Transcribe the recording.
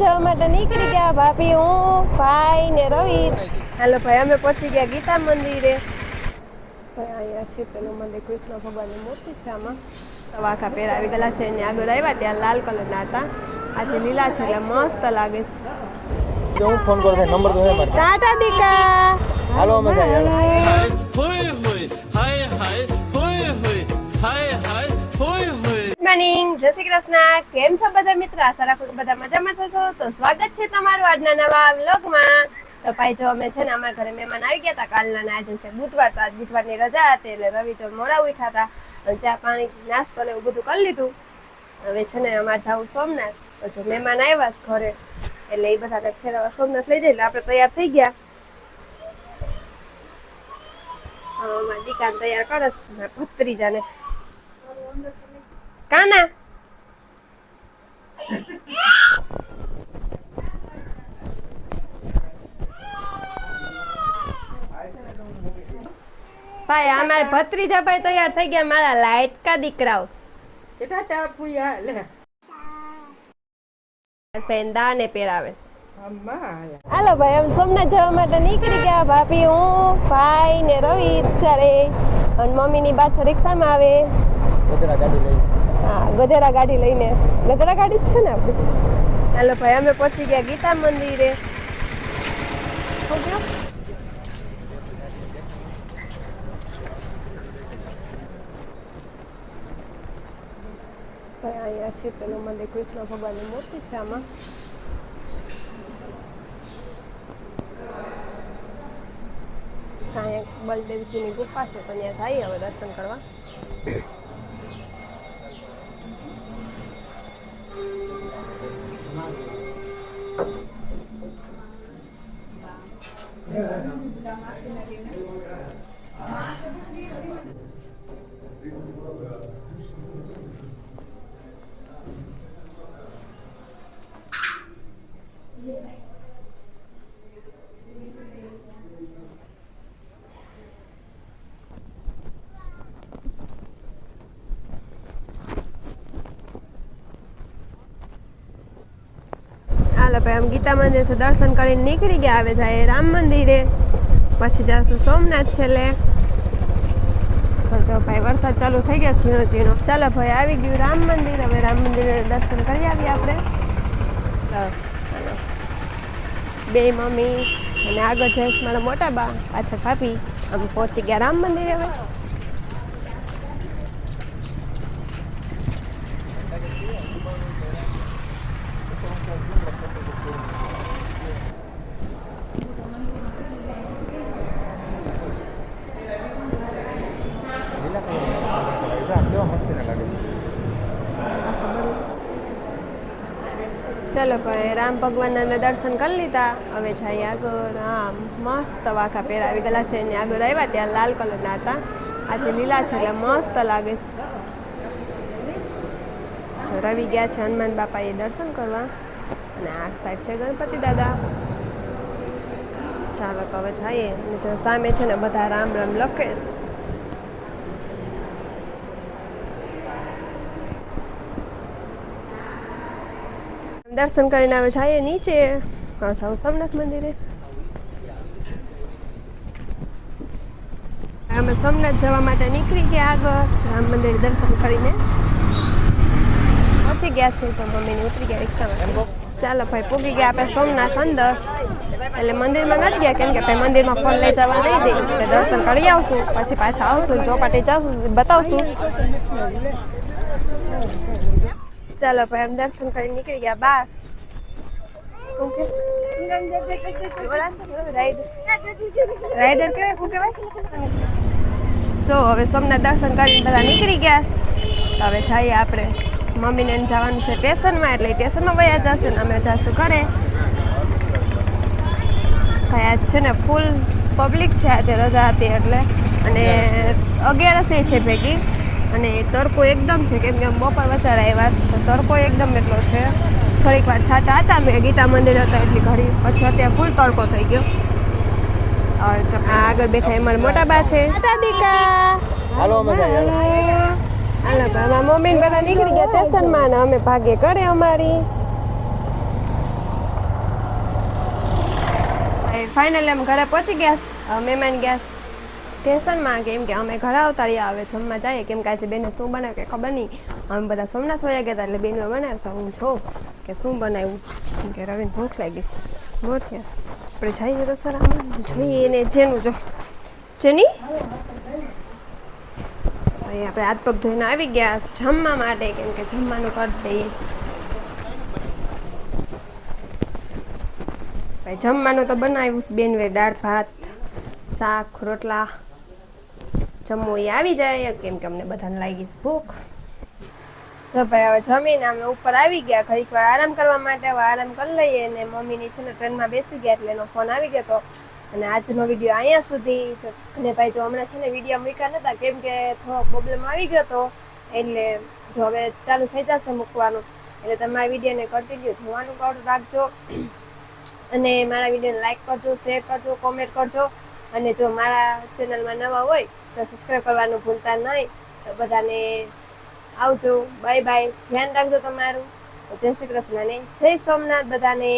જવા માટે નીકળી ગયા ભાભી હું ભાઈ ને રવિ. હાલો ભાઈ અમે પહોંચી ગયા ગીતા મંદિરે. ભાઈ અહીંયા છે પેલું મંદિર કૃષ્ણ ભગવાનની મૂર્તિ છે આમાં. વાખા વાંકા પહેરાવી ગયેલા છે એની આગળ આવ્યા ત્યાં લાલ કલરના હતા. આજે લીલા છે એટલે મસ્ત લાગે છે. હું ફોન કરું નંબર તો ટાટા દીકા. હાલો અમે મોર્નિંગ. જય શ્રી કૃષ્ણ. કેમ છો બધા મિત્રો? આશા રાખું બધા મજામાં છો તો સ્વાગત છે તમારું આજના નવા વ્લોગમાં. તો ભાઈ, જો અમે છે ને અમારા ઘરે મહેમાન આવી ગયા હતા. કાલના ને આજે છે બુધવાર. તો આજ બુધવારની રજા હતી એટલે રવિ જો મોડા ઉઠ્યા હતા. ચા પાણી, નાસ્તો ને એવું બધું કરી લીધું. હવે છે ને અમારે જવું સોમનાથ. તો જો મહેમાન આવ્યા ઘરે, એટલે એ બધા ફેરવા સોમનાથ લઈ જાય. એટલે આપણે તૈયાર થઈ ગયા. અમારી દીકાને તૈયાર કરે છે. મારા ભત્રીજાને. કાના ભાઈ અમારે ભત્રીજા ભાઈ તૈયાર થઈ ગયા મારા લાઈટકા દીકરાઓ. કેટલા પુયા લે. બેન દાને પહેરાવે હાલો ભાઈ એમ સોમનાથ જવા માટે નીકળી ગયા ભાભી હું ભાઈ ને રવિ ચારે અને મમ્મીની પાછળ રિક્ષામાં આવે. ગાડી લઈ. હા ગધેરા ગાડી લઈને. ગધેરા ગાડી જ છે ને આપણી હાલો ભાઈ, અમે પહોંચી ગયા ગીતા મંદિરે. અહીંયા છે પેલું મંદિર. કૃષ્ણ ભગવાનની મૂર્તિ છે આમાં. અહીંયા બલદેવજીની ગુફા છે, તો ત્યાં જઈએ હવે દર્શન કરવા. Gracias. ભાઈ આમ ગીતા મંદિરથી દર્શન કરીને નીકળી ગયા આવે જાય રામ મંદિરે. પછી જશું સોમનાથ છેલ્લે. તો જો ભાઈ, વરસાદ ચાલુ થઈ ગયો ઝીણો ઝીણો. ચાલો ભાઈ, આવી ગયું રામ મંદિર. હવે રામ મંદિરે દર્શન કરી આવીએ આપણે. બે મમ્મી અને આગળ જઈશ મારા મોટા બા. પાછા ભાભી. આમ પહોંચી ગયા રામ મંદિરે હવે. ચલો ભાઈ રામ ભગવાનના દર્શન કરી લીધા. હવે જઈએ આગળ. આમ મસ્ત વાંકા પહેરાવી ગયેલા છે. એની આગળ આવ્યા ત્યાં લાલ કલરના હતા. આજે લીલા છે એટલે મસ્ત લાગે જો રવિ ગયા છે હનુમાન બાપાએ દર્શન કરવા. અને આ સાઈડ છે ગણપતિ દાદા. ચાલો, તો હવે જઈએ. અને જો સામે છે ને બધા રામ રામ લખે દર્શન કરીને આવે જઈએ નીચે. હા જાઉં સોમનાથ મંદિરે. અમે સોમનાથ જવા માટે નીકળી ગયા આગળ. રામ મંદિર દર્શન કરીને. પહોંચી ગયા છે તો મમ્મીને ઉતરી ગયા રિક્ષામાં ચાલો ભાઈ, પૂગી ગયા આપણે સોમનાથ અંદર. એટલે મંદિરમાં નથી ગયા, કેમ કે ભાઈ મંદિરમાં ફોન લઈ જવા નહીં દે. એટલે દર્શન કરી આવશું. પછી પાછા આવશું, ચોપાટી જશું, બતાવશું. ચાલો ભાઈ આમ દર્શન કરી નીકળી ગયા બાર. ઓકે. રાઈડર રાઈડર કહેવાય શું કહેવાય જો હવે સોમનાથ દર્શન કરીને બધા નીકળી ગયા. હવે જઈએ આપણે મમ્મીને જવાનું છે સ્ટેશનમાં એટલે સ્ટેશનમાં વયા જશે ને અમે જશું ઘરે. આજ છે ને ફૂલ પબ્લિક છે આજે રજા હતી એટલે. અને અગિયારસે છે ભેગી. અને તડકો એકદમ છે કેમ કે બપોર વચાર આવ્યા તો તડકો એકદમ એટલો છે. થોડીક વાર છાતા હતા મેં ગીતા મંદિર હતા એટલી ઘડી પછી અત્યારે ફૂલ તડકો થઈ ગયો. આગળ બેઠા એ મોટા બા છે. દીકા હાલો હાલો. મમ્મી બધા નીકળી ગયા સ્ટેશનમાં ને અમે ભાગે કરે અમારી. ફાઇનલી અમે ઘરે પહોંચી ગયા મહેમાન ગયા સ્ટેશનમાં કેમ કે અમે ઘરે આવતા રહ્યા, હવે જમવા જઈએ. કેમ કે આજે બેને શું બનાવ્યું કે ખબર નહીં. અમે બધા સોમનાથ વયા ગયા એટલે બેનો બનાવશો હું છું કે શું બનાવ્યું. કેમ કે રવિને ભૂખ લાગી મોટી આપણે જઈએ તો રસોડામાં જોઈએ ને જેનું જો. જેની? ભાઈ આપણે હાથ પગ ધોઈને આવી ગયા જમવા માટે. કેમ કે જમવાનું કરી દઈએ. જમવાનું તો બનાવ્યું છે બેન વે દાળ, ભાત, શાક, રોટલા. જમવું આવી જાય, કેમ કે અમને બધાને લાગી ભૂખ. જો ભાઈ, હવે જમીને અમે ઉપર આવી ગયા, ઘડીક વાર આરામ કરવા માટે, હવે આરામ કરી લઈએ અને મમ્મીની છે ને ટ્રેનમાં બેસી ગયા એટલે એનો ફોન આવી ગયો હતો અને આજનો વીડિયો અહીંયા સુધી. અને ભાઈ, જો હમણાં છે ને વીડિયો મૂક્યા નતા, કેમ કે થોડો પ્રોબ્લેમ આવી ગયો હતો એટલે જો હવે ચાલુ થઈ જશે મૂકવાનું. એટલે તમારા વિડીયોને કન્ટિન્યુ જોવાનું રાખજો. અને મારા વિડીયોને લાઈક કરજો શેર કરજો કોમેન્ટ કરજો. અને જો મારા ચેનલમાં નવા હોય, તો સબસ્ક્રાઈબ કરવાનું ભૂલતા નહીં. તો બધાને આવજો. બાય બાય ધ્યાન રાખજો તમારું. જય શ્રી કૃષ્ણ ને જય સોમનાથ બધાને.